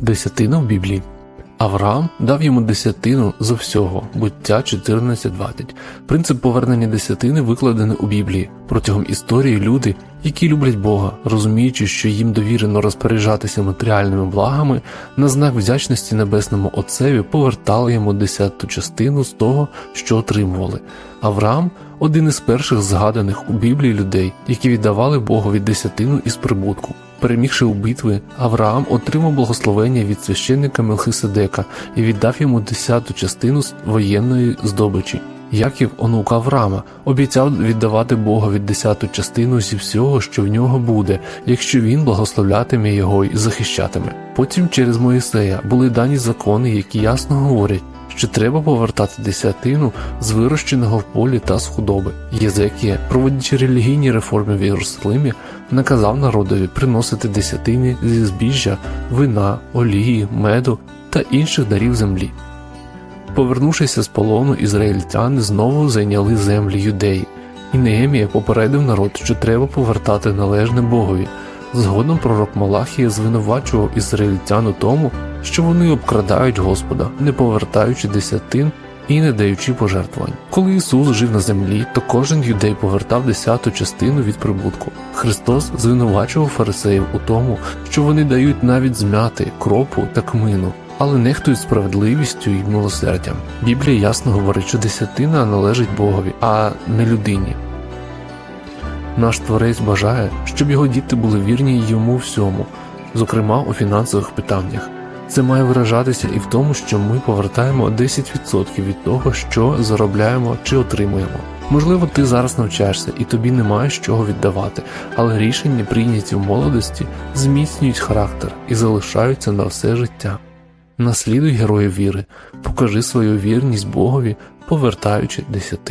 Десятина в Біблії. Авраам дав йому десятину з всього, буття 14.20. Принцип повернення десятини викладений у Біблії. Протягом історії люди, які люблять Бога, розуміючи, що їм довірено розпоряджатися матеріальними благами, на знак вдячності небесному Отцеві повертали йому десяту частину з того, що отримували. Авраам один із перших згаданих у Біблії людей, які віддавали Богові десятину із прибутку. Перемігши у битви, Авраам отримав благословення від священника Мелхиседека і віддав йому десяту частину воєнної здобичі. Яків, онук Авраама, обіцяв віддавати Богові десяту частину зі всього, що в нього буде, якщо він благословлятиме його і захищатиме. Потім через Моїсея були дані закони, які ясно говорять, що треба повертати десятину з вирощеного в полі та з худоби. Єзекія, проводячи релігійні реформи в Єрусалимі, наказав народові приносити десятини зі збіжжя, вина, олії, меду та інших дарів землі. Повернувшися з полону, ізраїльтяни знову зайняли землі юдеї, і Неемія попередив народ, що треба повертати належне Богові. Згодом пророк Малахія звинувачував ізраїльтян у тому, що вони обкрадають Господа, не повертаючи десятин і не даючи пожертвувань. Коли Ісус жив на землі, то кожен юдей повертав десяту частину від прибутку. Христос звинувачував фарисеїв у тому, що вони дають навіть змяти, кропу та кмину, але нехтують справедливістю і милосердям. Біблія ясно говорить, що десятина належить Богові, а не людині. Наш творець бажає, щоб його діти були вірні йому всьому, зокрема у фінансових питаннях. Це має виражатися і в тому, що ми повертаємо 10% від того, що заробляємо чи отримуємо. Можливо, ти зараз навчаєшся і тобі немає з чого віддавати, але рішення, прийняті в молодості, зміцнюють характер і залишаються на все життя. Наслідуй героїв віри, покажи свою вірність Богові, повертаючи десяти.